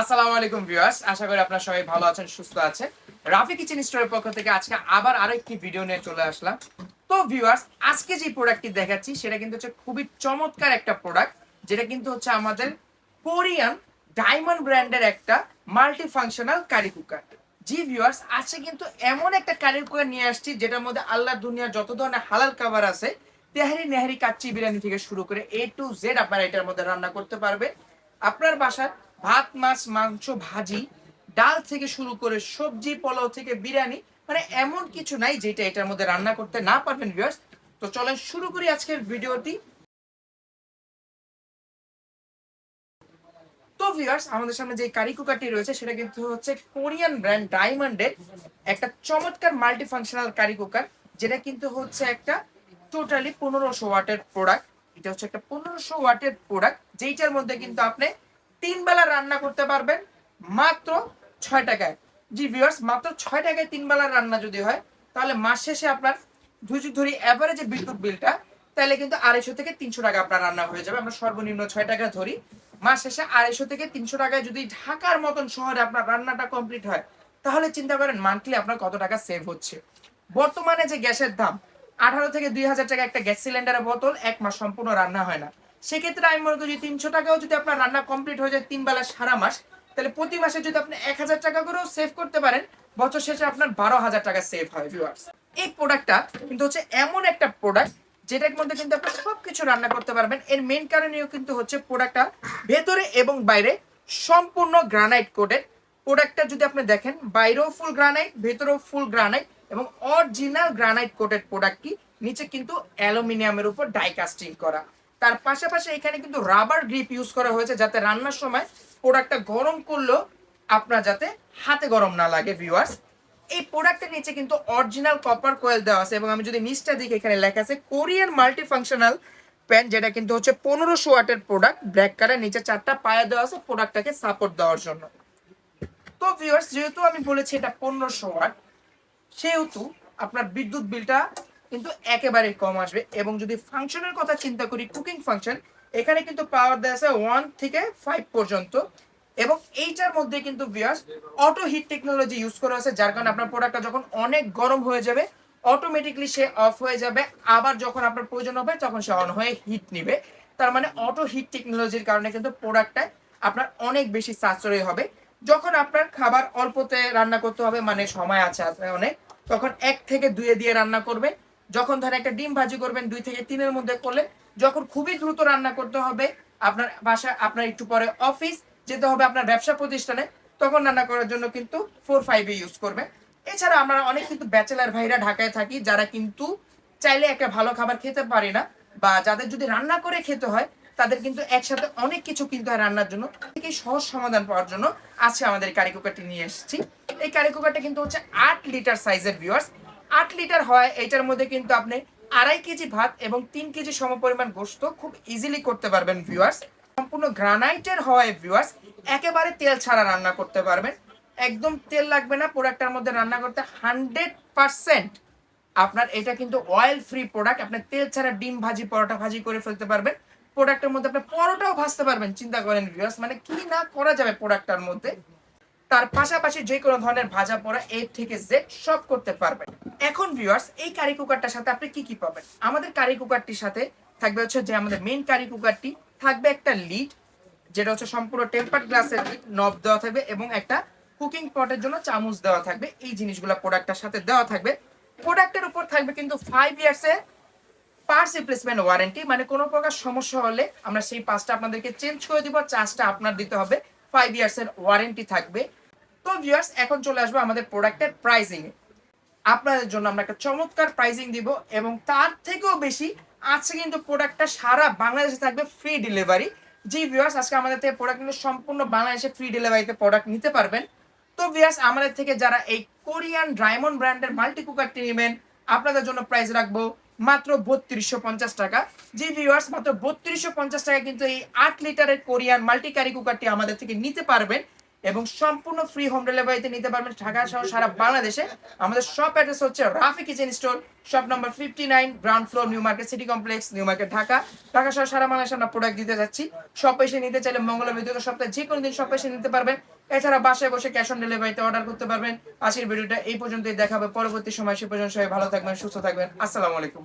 আসসালামু আলাইকুম ভিউয়ার্স, আশা করি আপনারা সবাই ভালো আছেন, সুস্থ আছেন। রাফি কিচেন স্টোরের পক্ষ থেকে আজকে আবার ভিডিও নিয়ে চলে আসলাম। তো ভিউয়ার্স, আজকে যে প্রোডাক্টটি দেখাচ্ছি, সেটা কিন্তু হচ্ছে খুবই চমৎকার একটা প্রোডাক্ট যেটা কিন্তু হচ্ছে আমাদের কোরিয়ান ডায়মন্ড ব্র্যান্ডের একটা মাল্টি ফাংশনাল কারি কুকার জি ভিউয়ার্স, আজকে কিন্তু এমন একটা কারি কুকার নিয়ে আসছি, যেটার মধ্যে আল্লাহ দুনিয়ার যত ধরনের হালাল খাবার আছে, তেহারি নেহারি কাচ্চি বিরিয়ানি থেকে শুরু করে এ টু জেড আপনারা এটার মধ্যে রান্না করতে পারবে আপনার বাসার ভাত, মাছ, মাংস, ভাজি, ডাল থেকে শুরু করে সবজি, পোলাও থেকে বিরিয়ানি মানে এমন কিছু নাই যেটা এটার মধ্যে রান্না করতে না পারবেন ভিউয়ার্স তো চলেন শুরু করি আজকের ভিডিওটি। তো ভিউয়ার্স আমাদের সামনে যে কারি কুকারটি রয়েছে, সেটা কিন্তু হচ্ছে কোরিয়ান ব্র্যান্ড ডায়মন্ডের একটা চমৎকার মাল্টি ফাংশনাল কারি কুকার, যেটা কিন্তু হচ্ছে একটা টোটালি পনেরোশো ওয়াটের প্রোডাক্ট। এটা হচ্ছে একটা পনেরোশো ওয়াটের প্রোডাক্ট, যেইটার মধ্যে কিন্তু আপনি তিন বেলা রান্না করতে পারবেন মাত্র ছয় টাকায়। জি ভিউয়ার্স মাত্র ছয় টাকায় তিন বেলা রান্না যদি হয়, তাহলে মাস শেষে আপনার ধৈর্য ধরি অ্যাভারেজে বিদ্যুৎ বিলটা, তাহলে কিন্তু আড়াইশো থেকে তিনশো টাকা আপনার রান্না হয়ে যাবে। আমরা সর্বনিম্ন ছয় টাকা ধরি। মাস শেষে আড়াইশো থেকে তিনশো টাকায় যদি ঢাকার মতন শহরে আপনার রান্নাটা কমপ্লিট হয়, তাহলে চিন্তা করেন মান্থলি আপনার কত টাকা সেভ হচ্ছে। বর্তমানে যে গ্যাসের দাম, আঠারো থেকে দুই হাজার টাকা একটা গ্যাস সিলিন্ডারের বোতল এক মাস সম্পূর্ণ রান্না হয় না। সেক্ষেত্রে আমি মনে করি যদি তিনশো টাকাও যদি আপনার রান্না কমপ্লিট হয়ে যায় তিন বেলা সারা মাস, তাহলে প্রতি মাসে যদি আপনি এক হাজার টাকা করেও সেভ করতে পারেন, বছর শেষে আপনার বারো হাজার টাকা সেভ হয় ভিউয়ার্স এই প্রোডাক্টটা কিন্তু হচ্ছে এমন একটা প্রোডাক্ট যেটার মধ্যে কিন্তু আপনি সবকিছু রান্না করতে পারবেন। এর মেন কারণেও কিন্তু হচ্ছে প্রোডাক্টটা ভেতরে এবং বাইরে সম্পূর্ণ গ্রানাইট কোটেড প্রোডাক্টটা যদি আপনি দেখেন, বাইরেও ফুল গ্রানাইট ভেতরেও ফুল গ্রানাইট এবং অরিজিনাল গ্রানাইট কোটেড প্রোডাক্টটি নিচে কিন্তু অ্যালুমিনিয়ামের উপর ডাই কাস্টিং করা। তার পাশাপাশি এখানে কিন্তু রাবার গ্রিপ ইউজ করা হয়েছে যাতে রান্নার সময় প্রোডাক্টটা গরম করলেও আপনার যাতে হাতে গরম না লাগে ভিউয়ার্স এই প্রোডাক্টের নিচে কিন্তু অরিজিনাল কপার কোয়েল দেওয়া আছে এবং আমি যদি নিচটা দিকে এখানে লেখা আছে কোরিয়ান মাল্টি ফাংশনাল প্যান যেটা কিন্তু হচ্ছে পনেরোশো ওয়াটের প্রোডাক্ট ব্ল্যাক কালার নিচে চারটা পায়া দেওয়া আছে প্রোডাক্টটাকে সাপোর্ট দেওয়ার জন্য। তো ভিউয়ার্স যেহেতু আমি বলেছি এটা পনেরোশো ওয়াট, সেহেতু আপনার বিদ্যুৎ বিলটা কিন্তু একেবারে কম আসবে। এবং যদি ফাংশনের কথা চিন্তা করি কুকিং ফাংশন এখানে কিন্তু পাওয়ার দেওয়া আছে ওয়ান থেকে ফাইভ পর্যন্ত। এবং এইটার মধ্যে কিন্তু বিয়াস অটো হিট টেকনোলজি ইউজ করা আছে, যার কারণে আপনার প্রোডাক্টটা যখন অনেক গরম হয়ে যাবে অটোমেটিকলি সে অফ হয়ে যাবে। আবার যখন আপনার প্রয়োজন হবে, তখন সে অন হয়ে হিট নিবে। তার মানে অটো হিট টেকনোলজির কারণে কিন্তু প্রোডাক্টটা আপনার অনেক বেশি সাশ্রয়ী হবে। যখন আপনার খাবার অল্পতে রান্না করতে হবে মানে সময় আছে আছে অনেক, তখন এক থেকে দুয়ে দিয়ে রান্না করবেন। যখন ধরেন একটা ডিম ভাজি করবেন দুই থেকে তিনের মধ্যে করলে যখন খুবই দ্রুত রান্না করতে হবে, আপনার বাসা, আপনার একটু পরে অফিস যেতে হবে আপনার ব্যবসা প্রতিষ্ঠানে, তখন রান্না করার জন্য কিন্তু ফোর ফাইভে ইউজ করবেন। এছাড়া আমরা অনেক কিন্তু ব্যাচেলার ভাইরা ঢাকায় থাকি যারা কিন্তু চাইলে একটা ভালো খাবার খেতে পারে না বা যাদের যদি রান্না করে খেতে হয়, তাদের কিন্তু একসাথে অনেক কিছু কিনতে হয় রান্নার জন্য। থেকে সহজ সমাধান পাওয়ার জন্য আজকে আমাদের কারি কুকারটি নিয়ে এসেছি। এই কারি কুকারটা কিন্তু হচ্ছে আট লিটার সাইজের ভিউয়ার্স আট লিটার হয়, এটার মধ্যে কিন্তু আপনি আড়াই কেজি ভাত এবং তিন কেজি সমপরিমাণ গোস্ত খুব ইজিলি করতে পারবেন ভিউয়ার্স সম্পূর্ণ গ্রানাইটের হয় ভিউয়ার্স একেবারে তেল ছাড়া রান্না করতে পারবেন। একদম তেল লাগবে না প্রোডাক্টটার মধ্যে রান্না করতে হান্ড্রেড পার্সেন্ট আপনার এটা কিন্তু অয়েল ফ্রি প্রোডাক্ট আপনি তেল ছাড়া ডিম ভাজি, পরোটা ভাজি করে ফেলতে পারবেন। প্রোডাক্টের মধ্যে আপনি পরোটাও ভাজতে পারবেন, চিন্তা করেন ভিউয়ার্স মানে কি না করা যাবে প্রোডাক্টটার মধ্যে? তার পাশাপাশি যে কোনো ধরনের ভাজা পোড়া এ থেকে জেড সব করতে পারবেন। এখন ভিউয়ার্স এই কারি কুকারটার সাথে আপনি কি কি পাবেন? আমাদের কারি কুকারটির সাথে থাকবে হচ্ছে যে আমাদের মেইন কারি কুকারটি থাকবে একটা লিড যেটা হচ্ছে সম্পূর্ণ টেম্পার্ড গ্লাসের লিড নব দেওয়া থাকবে এবং একটা কুকিং পটের জন্য চামচ দেওয়া থাকবে। এই জিনিসগুলো প্রোডাক্টটার সাথে দেওয়া থাকবে। প্রোডাক্টের উপর থাকবে কিন্তু ফাইভ ইয়ার্সের পার্টস রিপ্লেসমেন্ট ওয়ারেন্টি মানে কোনো প্রকার সমস্যা হলে আমরা সেই পার্টসটা আপনাদেরকে চেঞ্জ করে দিব চার্জটা আপনার দিতে হবে। ফাইভ ইয়ার্সের ওয়ারেন্টি থাকবে। তো ভিউয়ার্স এখন চলে আসব আমাদের প্রোডাক্টের প্রাইসিং এ আপনাদের জন্য আমরা একটা চমৎকার প্রাইসিং দিব এবং তার থেকেও বেশি আজকে কিন্তু প্রোডাক্টটা সারা বাংলাদেশে থাকবে ফ্রি ডেলিভারি জি ভিউয়ার্স আজকে আমাদের থেকে প্রোডাক্ট কিন্তু সম্পূর্ণ বাংলাদেশে ফ্রি ডেলিভারিতে প্রোডাক্ট নিতে পারবেন। তো ভিউয়ার্স আমাদের থেকে যারা এই কোরিয়ান ড্রাইমন্ড ব্র্যান্ডের মাল্টি কুকারটি নেবেন আপনাদের জন্য প্রাইস রাখব। মাত্র বত্রিশশো পঞ্চাশ টাকা। যে ভিউয়ার্স মাত্র বত্রিশশো পঞ্চাশ টাকা কিন্তু এই আট লিটারের কোরিয়ান মাল্টি ক্যারি কুকারটি আমাদের থেকে নিতে পারবেন। এবং সম্পূর্ণ ফ্রি হোম ডেলিভারিতে নিতে পারবেন ঢাকা সহ সারা বাংলাদেশে। আমাদের শপ অ্যাড্রেস হচ্ছে Rafi kitchen store shop number fifty nine ground floor new market city complex new market Dhaka. Dhaka সহ সারা বাংলাদেশে আমরা প্রোডাক্ট দিতে যাচ্ছি। শপ এসে নিতে চাইলে মঙ্গলবার বিদ্যুৎ সপ্তাহে যে কোনো দিন শপ এসে নিতে পারবেন। এছাড়া বাসায় বসে ক্যাশ অন ডেলিভারিতে অর্ডার করতে পারবেন। আজকের ভিডিওটা এই পর্যন্তই। দেখাবে পরবর্তী সময়। সে পর্যন্ত সবাই ভালো থাকবেন, সুস্থ থাকবেন। আসসালামু আলাইকুম।